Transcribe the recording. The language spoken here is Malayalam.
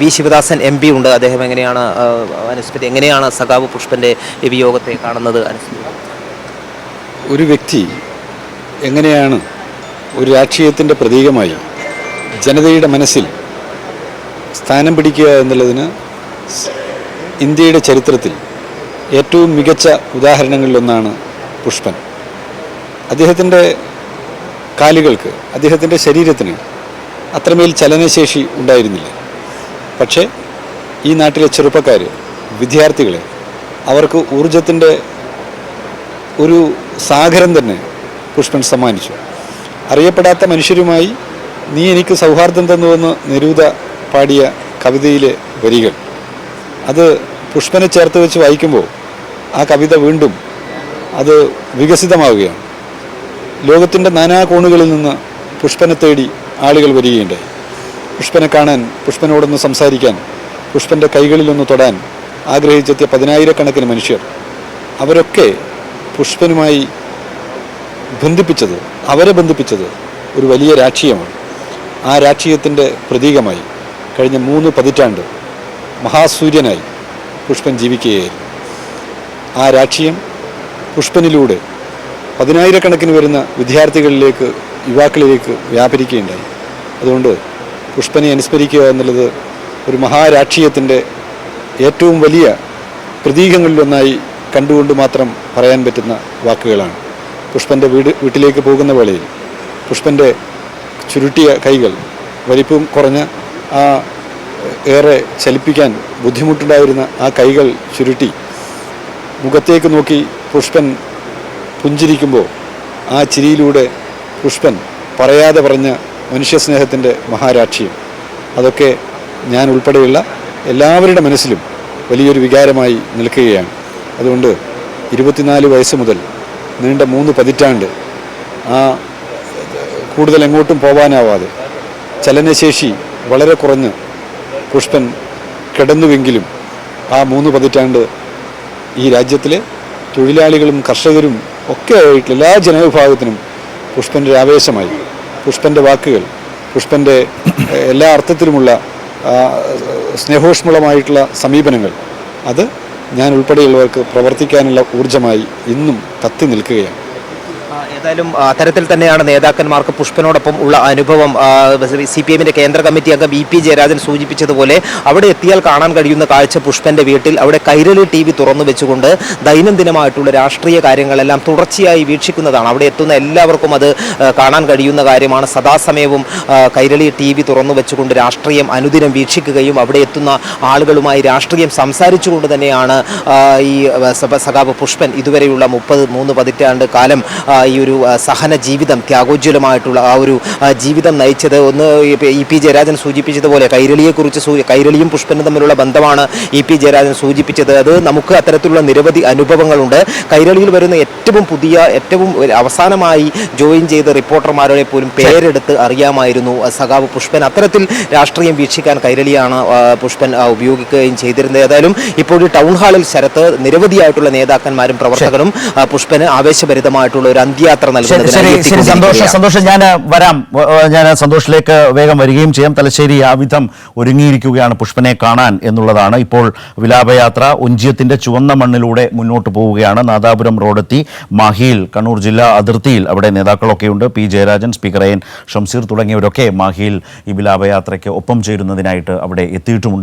വി ശിവദാസൻ എം പി ഉണ്ട്. അദ്ദേഹം എങ്ങനെയാണ് അനുസ്മൃതി എങ്ങനെയാണ് സഖാവ് പുഷ്പന്റെ ഈ വിയോഗത്തെ കാണുന്നത് ഒരു വ്യക്തി എങ്ങനെയാണ് ഒരു രാഷ്ട്രീയത്തിന്റെ പ്രതീകമായി ജനതയുടെ മനസ്സിൽ സ്ഥാനം പിടിക്കുക എന്നുള്ളതിന് ഇന്ത്യയുടെ ചരിത്രത്തിൽ ഏറ്റവും മികച്ച ഉദാഹരണങ്ങളിലൊന്നാണ് പുഷ്പൻ. അദ്ദേഹത്തിന്റെ കാലുകൾക്ക് അദ്ദേഹത്തിന്റെ ശരീരത്തിന് അത്രമേൽ ചലനശേഷി ഉണ്ടായിരുന്നില്ല. പക്ഷേ ഈ നാട്ടിലെ ചെറുപ്പക്കാർ വിദ്യാർത്ഥികളെ അവർക്ക് ഊർജത്തിന്റെ ഒരു സാഗരം തന്നെ പുഷ്പൻ സമ്മാനിച്ചു. അറിയപ്പെടാത്ത മനുഷ്യരുമായി നീ എനിക്ക് സൗഹാർദ്ദം തന്നുവെന്ന് നിരൂത പാടിയ കവിതയിലെ വരികൾ. അത് പുഷ്പനെ ചേർത്ത് വെച്ച് വായിക്കുമ്പോൾ ആ കവിത വീണ്ടും അത് വികസിതമാവുകയാണ്. ലോകത്തിന്റെ നാനാ കോണുകളിൽ നിന്ന് പുഷ്പനെ തേടി ആളുകൾ വരികയുണ്ടായി. പുഷ്പനെ കാണാൻ പുഷ്പനോടൊന്ന് സംസാരിക്കാൻ പുഷ്പന്റെ കൈകളിലൊന്ന് തൊടാൻ ആഗ്രഹിച്ചെത്തിയ പതിനായിരക്കണക്കിന് മനുഷ്യർ. അവരൊക്കെ പുഷ്പനുമായി ബന്ധിപ്പിച്ചത് അവരെ ബന്ധിപ്പിച്ചത് ഒരു വലിയ രാഷ്ട്രീയമാണ്. ആ രാഷ്ട്രീയത്തിന്റെ പ്രതീകമായി കഴിഞ്ഞ മൂന്ന് പതിറ്റാണ്ട് മഹാസൂര്യനായി പുഷ്പൻ ജീവിക്കുകയായിരുന്നു. ആ രാഷ്ട്രീയം പുഷ്പനിലൂടെ പതിനായിരക്കണക്കിന് വരുന്ന വിദ്യാർത്ഥികളിലേക്ക് യുവാക്കളിലേക്ക് വ്യാപരിക്കുകയുണ്ടായി. അതുകൊണ്ട് പുഷ്പനെ അനുസ്മരിക്കുക എന്നുള്ളത് ഒരു മഹാരാഷ്ട്രീയത്തിന്റെ ഏറ്റവും വലിയ പ്രതീകങ്ങളിലൊന്നായി കണ്ടുകൊണ്ട് മാത്രം പറയാൻ പറ്റുന്ന വാക്കുകളാണ്. പുഷ്പന്റെ വീട് വീട്ടിലേക്ക് പോകുന്ന വേളയിൽ പുഷ്പന്റെ ചുരുട്ടിയ കൈകൾ വലിപ്പം കുറഞ്ഞ ആ ഏറെ ചലിപ്പിക്കാൻ ബുദ്ധിമുട്ടുണ്ടായിരുന്ന ആ കൈകൾ ചുരുട്ടി മുഖത്തേക്ക് നോക്കി പുഷ്പൻ പുഞ്ചിരിക്കുമ്പോൾ ആ ചിരിയിലൂടെ പുഷ്പൻ പറയാതെ പറഞ്ഞ മനുഷ്യസ്നേഹത്തിന്റെ മഹാരാക്ഷിയും. അതൊക്കെ ഞാൻ ഉൾപ്പെടെയുള്ള എല്ലാവരുടെ മനസ്സിലും വലിയൊരു വികാരമായി നിൽക്കുകയാണ്. അതുകൊണ്ട് ഇരുപത്തിനാല് വയസ്സ് മുതൽ നീണ്ട മൂന്ന് പതിറ്റാണ്ട് ആ കൂടുതൽ എങ്ങോട്ടും പോകാനാവാതെ ചലനശേഷി വളരെ കുറഞ്ഞ് പുഷ്പൻ കിടന്നുവെങ്കിലും ആ മൂന്ന് പതിറ്റാണ്ട് ഈ രാജ്യത്തിലെ തൊഴിലാളികളും കർഷകരും ഒക്കെ ആയിട്ടുള്ള എല്ലാ ജനവിഭാഗത്തിനും പുഷ്പന്റെ ആവേശമായി. പുഷ്പന്റെ വാക്കുകൾ പുഷ്പന്റെ എല്ലാ അർത്ഥത്തിലുമുള്ള സ്നേഹോഷ്മളമായിട്ടുള്ള സമീപനങ്ങൾ അത് ഞാൻ ഉൾപ്പെടെയുള്ളവർക്ക് പ്രവർത്തിക്കാനുള്ള ഊർജമായി ഇന്നും കത്തി നിൽക്കുകയാണ്. ഏതായാലും അത്തരത്തിൽ തന്നെയാണ് നേതാക്കന്മാർക്ക് പുഷ്പനോടൊപ്പം ഉള്ള അനുഭവം. സി പി എമ്മിന്റെ കേന്ദ്ര കമ്മിറ്റി അംഗം ഇ പി ജയരാജൻ സൂചിപ്പിച്ചതുപോലെ അവിടെ എത്തിയാൽ കാണാൻ കഴിയുന്ന കാഴ്ച പുഷ്പന്റെ വീട്ടിൽ. അവിടെ കൈരളി ടി വി തുറന്നു വെച്ചുകൊണ്ട് ദൈനംദിനമായിട്ടുള്ള രാഷ്ട്രീയ കാര്യങ്ങളെല്ലാം തുടർച്ചയായി വീക്ഷിക്കുന്നതാണ്. അവിടെ എത്തുന്ന എല്ലാവർക്കും അത് കാണാൻ കഴിയുന്ന കാര്യമാണ്. സദാസമയവും കൈരളി ടി വി തുറന്നു വെച്ചുകൊണ്ട് രാഷ്ട്രീയം അനുദിനം വീക്ഷിക്കുകയും അവിടെ എത്തുന്ന ആളുകളുമായി രാഷ്ട്രീയം സംസാരിച്ചുകൊണ്ട് തന്നെയാണ് ഈ സഖാവ് പുഷ്പൻ ഇതുവരെയുള്ള മുപ്പത് മൂന്ന് പതിറ്റാണ്ട് കാലം ഈ ഒരു സഹന ജീവിതം ത്യാഗോജ്വലമായിട്ടുള്ള ആ ഒരു ജീവിതം നയിച്ചത് ഒന്ന് ഇ പി ജയരാജൻ സൂചിപ്പിച്ചതുപോലെ കൈരളിയെക്കുറിച്ച് കൈരളിയും പുഷ്പനും തമ്മിലുള്ള ബന്ധമാണ് ഇ പി ജയരാജൻ സൂചിപ്പിച്ചത്. അത് നമുക്ക് അത്തരത്തിലുള്ള നിരവധി അനുഭവങ്ങളുണ്ട്. കൈരളിയിൽ വരുന്ന ഏറ്റവും പുതിയ ഏറ്റവും അവസാനമായി ജോയിൻ ചെയ്ത റിപ്പോർട്ടർമാരുടെ പോലും പേരെടുത്ത് അറിയാമായിരുന്നു സഖാവ് പുഷ്പൻ. അത്തരത്തിൽ രാഷ്ട്രീയം വീക്ഷിക്കാൻ കൈരളിയാണ് പുഷ്പൻ ഉപയോഗിക്കുകയും ചെയ്തിരുന്നത്. ഏതായാലും ഇപ്പോൾ ടൗൺ ഹാളിൽ ശരത്ത് നിരവധിയായിട്ടുള്ള നേതാക്കന്മാരും പ്രവർത്തകരും പുഷ്പന് ആവേശഭരിതമായിട്ടുള്ള ഒരു അന്ത്യയാത്ര ശരി നൽകുന്നതിനായി ശരി ശരി സന്തോഷം സന്തോഷം. ഞാൻ വരാം. ഞാൻ സന്തോഷിലേക്ക് വേഗം വരികയും ചെയ്യാം. തലശ്ശേരി ആ വിധം ഒരുങ്ങിയിരിക്കുകയാണ് പുഷ്പനെ കാണാൻ എന്നുള്ളതാണ്. ഇപ്പോൾ വിലാപയാത്ര ഒഞ്ചിയത്തിന്റെ ചുവന്ന മണ്ണിലൂടെ മുന്നോട്ട് പോവുകയാണ്. നാദാപുരം റോഡെത്തി മാഹിയിൽ കണ്ണൂർ ജില്ലാ അതിർത്തിയിൽ അവിടെ നേതാക്കളൊക്കെയുണ്ട് P Jayarajan speaker N Shamseer തുടങ്ങിയവരൊക്കെ മാഹിയിൽ ഈ വിലാപയാത്രയ്ക്ക് ഒപ്പം ചേരുന്നതിനായിട്ട് അവിടെ എത്തിയിട്ടുമുണ്ട്.